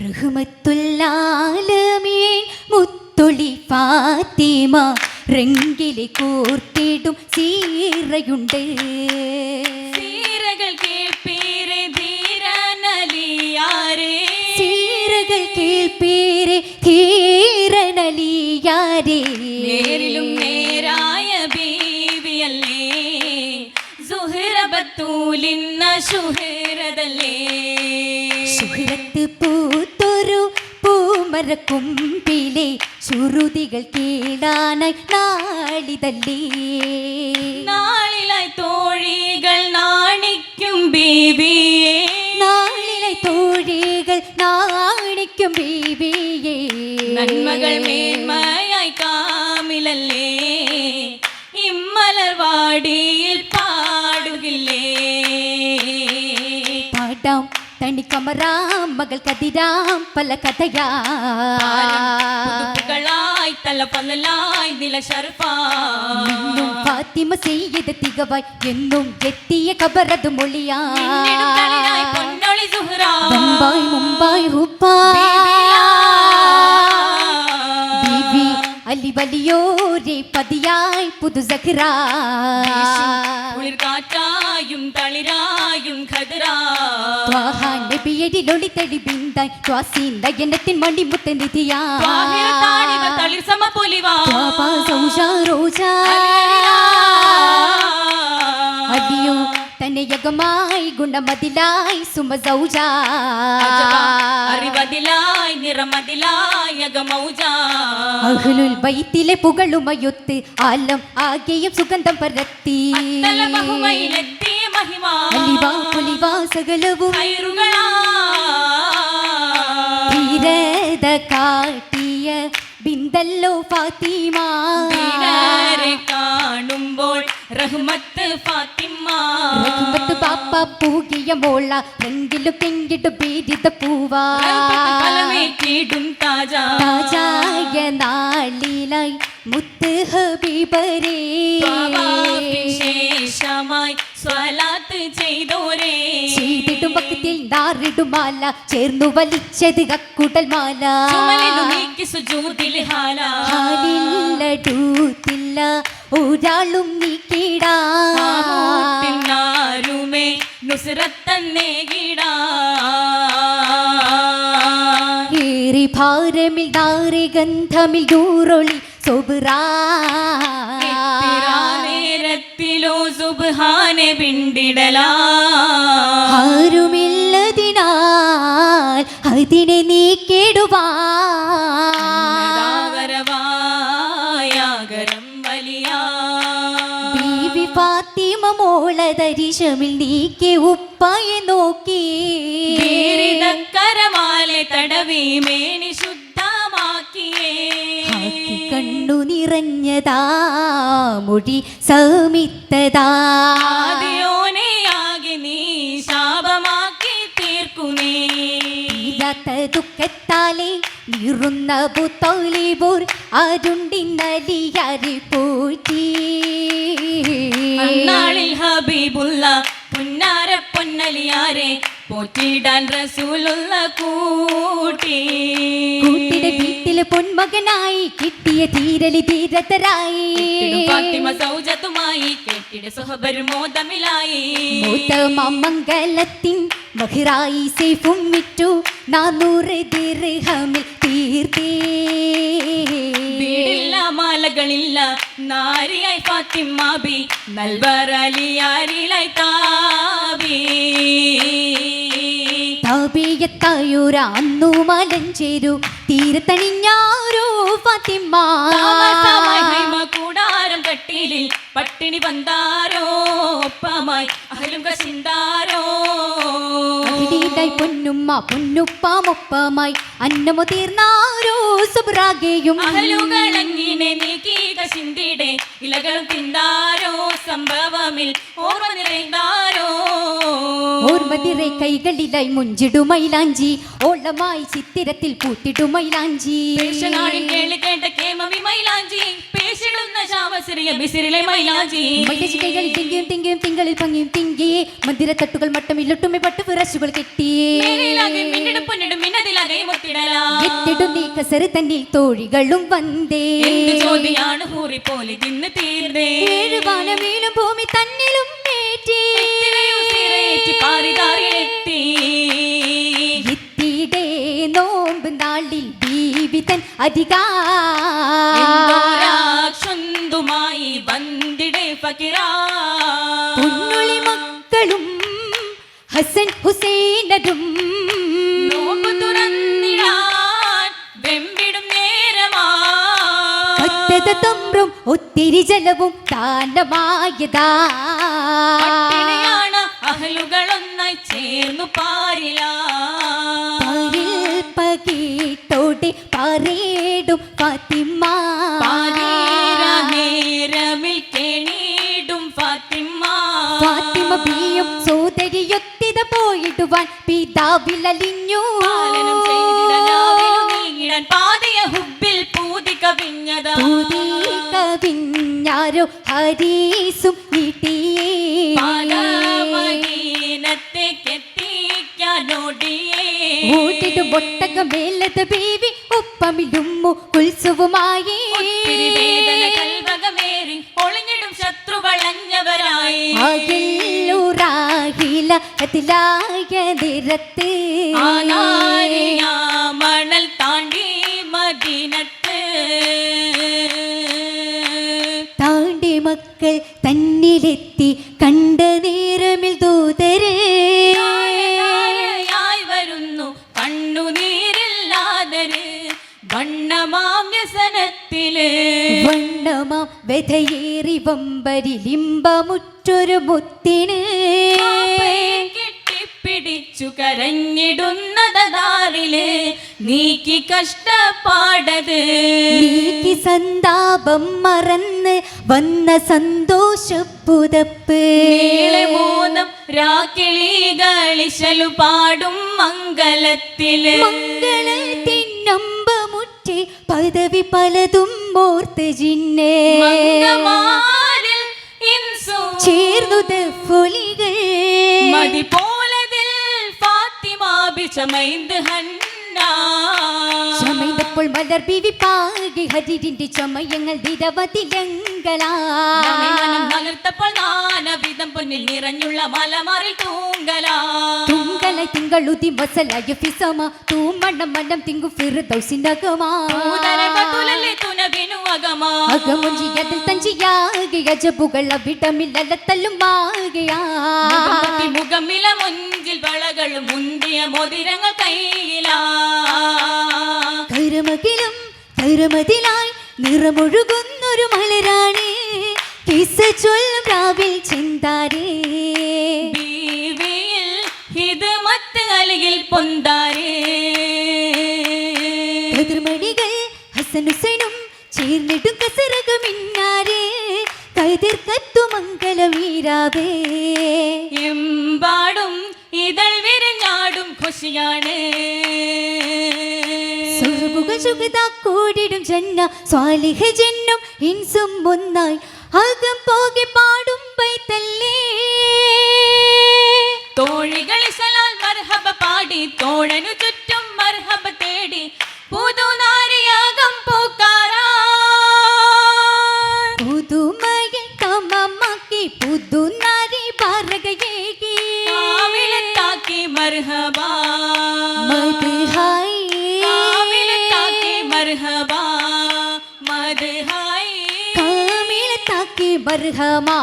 റഹ്മത്തുല്ലാലമേ മുത്തൊളി ഫാത്തിമ റെങ്കിലെ കോർത്തിടും സീറയുണ്ട്. സീരകൾ കേൾപ്പേരെ ധീരനലിയാരേ. സീറകൾ കേൾപ്പേരെ ധീരനലിയാരേ. പൂമരക്കുമ്പിലെ ശുരുതികൾ കേടാനായി നാളിതല്ലേ? നാളിലായി തോഴികൾ നാണിക്കും ബീബിയെ. നാളിലെ തോഴികൾ നാണിക്കും ബീബിയെ. നന്മകൾ മേന്മയായി കാമിലല്ലേ? ഇമ്മലർവാടിയിൽ പാടുകില്ലേ തണിക്കമറാം മകൾ കതിരാം പല കഥയാ. പുതുപ്പുകളായി തല പന്നലായി നില എന്നും ഫാത്തിമ ചെയ്ത് തികവായി എന്നും എത്തിയ കബറത് മൊഴിയാ. പൊന്നൊളി സുഹ്റാ. മുംബൈ മുംബൈ ഹുപ്പാ. അലി വലിയോരെ പതിയായി പുതു സഖ്റാ. ஆயும் கதிரா. நெபியடி நொடித்தடி பிந்தாய். துவாசீந்த எண்ணத்தின் மண்டி முத்த நிதியா தளிர் சம பொலிவா. சௌஷா ரோஜா. అదియో తనయగమాయ్ గుణమదిలాయ్ సుమజౌజా அறிவதிலாய் நிறமதிலாய் அகமௌஜா அகலுல் வைத்திலே புகழுமயுத்து ஆலம் ஆகியும் சுகந்தம் பரத்தி. நெத்தி. മഹിമ. അലിവാ പുലിവാ സകലവും. ധീരത കാട്ടിയ ബിന്ദല്ലോ ഫാത്തിമ. കാണുമ്പോൾ റഹ്മത്ത് ഫാത്തിമ. റഹ്മത്ത് പാപ്പ പൂകിയ മോള രംഗിലു തെങ്കിട്ടു പേരിത പൂവാ. കലമേറ്റിടും താജ. താജായ നാളിലായി മുത്ത് ഹബീബരേ. വിശേഷമായി സ്വലാത്ത് ചെയ്തോരേ. ചെയ്തിടും ഭക്തിയിൽ നാറിടുമാല ചേർന്നു വലിച്ചത് കക്കൂട്ടൽ മാല ഒരാളും നീക്കിടാ നുസ്രത്തന്നെ കിടാ ഏറി ഭാരമിൽ ദാരി ഗന്ധമിൽ ദൂറൊളി സുബ്രാ നേരത്തിലോ സുബ്ഹാനെ പിണ്ടിടലാ. ആരുമില്ലതിനാൽ അതിനെ നീക്കിടുവാ വരവായാകരം വലിയാ. ബീവി ഫാത്തിമ മോളതരിശമിൽ നീക്കി ഉപ്പായി നോക്കി. കരമാലെ തടവി മേനി ശുദ്ധമാക്കിയേ. കണ്ണു നിറഞ്ഞതാ മൊഴി സമിത്തതാ ആദിയോനെയാകെ നീ ശാപമാക്കി തീർക്കുന്നേ ഇല്ലാത്ത ദുഃഖത്താലെ നിറുന്ന പുത്തോലിബോർ അരുണ്ടിന്നലിയാരി പോറ്റി ഹബീബുള്ള പുന്നാര പൊന്നലിയാരെ പോറ്റിടാൻ റസൂലുള്ള കൂട്ടി. കൂട്ടിടെ വീട്ടിൽ പൊന്മകനായി കിട്ടിയ തീരലി തീരത്തരായി. ഫാത്തിമ സൗജത്തുമായി കെട്ടിട സുഹബരും മോദമിലായി. മംഗലത്തിൻ ബഹിറായി സേഫും വിറ്റു. നാനൂറ് ദിർഹമിൽ തീർത്തേ. വീടില്ല മാലകളില്ല നാരിയായി ഫാത്തിമാബി നൽവരലിയാരിലായി താബി. താപേയത്തായൂര അന്നു മലഞ്ചേരു തീരത്തണിഞ്ഞാരോ ഹൈമ കൂടാരം കട്ടിലിൽ പട്ടിണി വന്താരോ ഒപ്പമായി അഹലും കശിന്താരോ പൊന്നുമ്മ പൊന്നുപ്പാമൊപ്പമായി അന്നമു തീർന്നാരോ സുബ്രാഗേയും. അഹലുകളങ്ങിനെ നീക്കി കശിന്തിടെ ഇലകളും തിന്താരോ സംഭവമിൽ. ഓർമ്മ നിറയ്താരോ ഓർമ്മതിറെ കൈകളിലായി മുഞ്ചിടുമൈലാഞ്ചി ഓളമായി ചിത്തിരത്തിൽ പൂത്തിടുമൈലാഞ്ചി തിങ്കിയും തിങ്കിയും തിങ്കളിൽ പങ്ങിയും തിങ്കിയേ മന്ദിരത്തട്ടുകൾ മട്ടമില്ലൊട്ടുമെ പട്ട് വിറശുകൾ കെട്ടിയേ മേലിലാകെ മിന്നിടും പൊന്നിടും മിന്നതിലാകെ പാരിലാ എത്തിടു നീ കസറ് തന്നിൽ തോഴികളും വന്നേ. എന്ത് ചോദ്യാണ് ഹൂറി പോലെ തിന്ന് തീർന്നേ. ഏഴുവാനമേലും ഭൂമി തന്നിലും ബീവിതൻ അധികാ പകിരാളി മക്കളും ഹസൻ ഹുസൈനും ഒത്തിരി ജലവും താനമായതാണ് അഹലുകളൊന്നായി ചേർന്നു പാരിലാ. പാറേടും ഫാത്തിമ. പാതീര നേരമിൽ കെണീടും ഫാത്തിമ. ഫാത്തിമ ബിയും സോദരിയൊത്തിത പോയിടുവാൻ പിതാവിലലിഞ്ഞു കവിഞ്ഞാരോ നീങ്ങിടാൻ ഓട്ടിടും ഒട്ടക മേലത് ബേബി ഒപ്പമിലുമ്മു കുൽസുവുമായി കൽവകമേറി ഒളിഞ്ഞിടും ശത്രു വളഞ്ഞവരായി അകില്ലൂറാഹില അതിലായ നിരത്ത്. ആനാരിയ മണൽ താണ്ടി മദീനത്ത്. താണ്ടി മക്കൾ തന്നിലെത്തി കണ്ട നേരമിൽ ദൂതരെ. വ്യസനത്തിൽ വണ്ണമാം വ്യഥയേറി വമ്പരിലിമ്പമുറ്റൊരു മുത്തിന്. കെട്ടിപ്പിടിച്ചു കരഞ്ഞിടുന്നതാലിൽ നീക്കി കഷ്ടപ്പാടത്. നീക്കി സന്താപം മറന്ന് വന്ന സന്തോഷപ്പുതപ്പ്. മൂന്നും രാക്കിളികളിശലു പാടും മംഗലത്തിൽ. മംഗളത്തിനമ്പമുറ്റി പദവി പലതും ഓർത്ത് ജിന്നെ മംഗമാരിൽ ഇൻസു ചേർന്നത് ഫൊലികൾ മതി പോലതിൽ ഫാത്തിമ ബിച്ചമൈന്ത് ഹന്നാ ചമയപ്പോൾ മലർ ബിവി പാകി ഹരിരിന്റെ ചമയങ്ങൾ നിരവധിലങ്ങളാ നമിമനം മലർത്തപ്പോൾ നാനവിധം പൊന്നിൽ നിറഞ്ഞുള്ള മലമാറിൽ തൂങ്കലാ തുങ്കല തിങ്കളുതി മസലായ ഫിസമ തൂമണ്ണം മനം തിങ്കു ഫിറുദൗസിനകമാ തുനവിനു അകമാ അകമുഞ്ചിയതിൽ തഞ്ചിയാകെ അജബുകൾ അവിടമില്ലല്ല തല്ലുമാകയാ. മുഖംപൊത്തി മുഖമില മുഞ്ചിൽ വളകളും മുന്തിയ മോതിരങ്ങൾ കയ്യിലാ. കരുമകിലും കരുമതിലായി നിറമൊഴുകുന്നൊരു മലരാണി. കിസ ചൊല്ലും രാവിൽ ചിന്താരേ. ഇത് മത്ത് അലിയിൽ പൊന്താരേ. കതിർമണികൾ ഹസനുസനും ചേർന്നിടും കസറകമിന്നാരേ കതിർ കത്തു മംഗളമീരാവേ എമ്പാടും ഇതൾ വിരഞ്ഞാടും ഖുഷിയാണ് സുഹൃബുക സുഗത കൂടിടും ജന്ന സ്വാലിഹ ജന്നും ഇൻസും ഒന്നായി അകം പോകെ പാടും പൈത്തല്ലേ തോഴികൾ സലാൽ മർഹബ പാടി തോഴനു மர்ஹபா மது ஹாய் காமில தாக்கி மர்ஹபா மது ஹாய் காமில தாக்கி மர்ஹபா